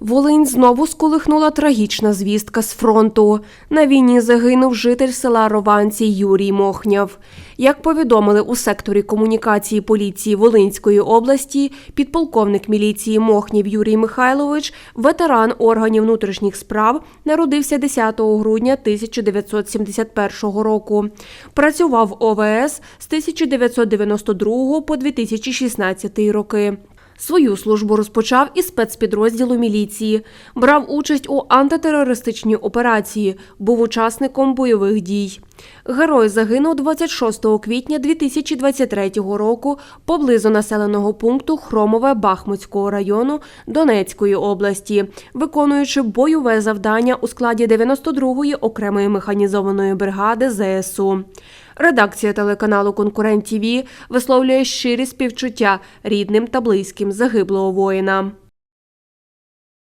Волинь знову сколихнула трагічна звістка з фронту. На війні загинув житель села Рованці Юрій Мохняв. Як повідомили у секторі комунікації поліції Волинської області, підполковник міліції Мохнів Юрій Михайлович, ветеран органів внутрішніх справ, народився 10 грудня 1971 року. Працював ОВС з 1992 по 2016 роки. Свою службу розпочав із спецпідрозділу міліції, брав участь у антитерористичній операції, був учасником бойових дій. Герой загинув 26 квітня 2023 року поблизу населеного пункту Хромове Бахмутського району Донецької області, виконуючи бойове завдання у складі 92-ї окремої механізованої бригади ЗСУ. Редакція телеканалу Конкурент ТІВІ висловлює щирі співчуття рідним та близьким загиблого воїна.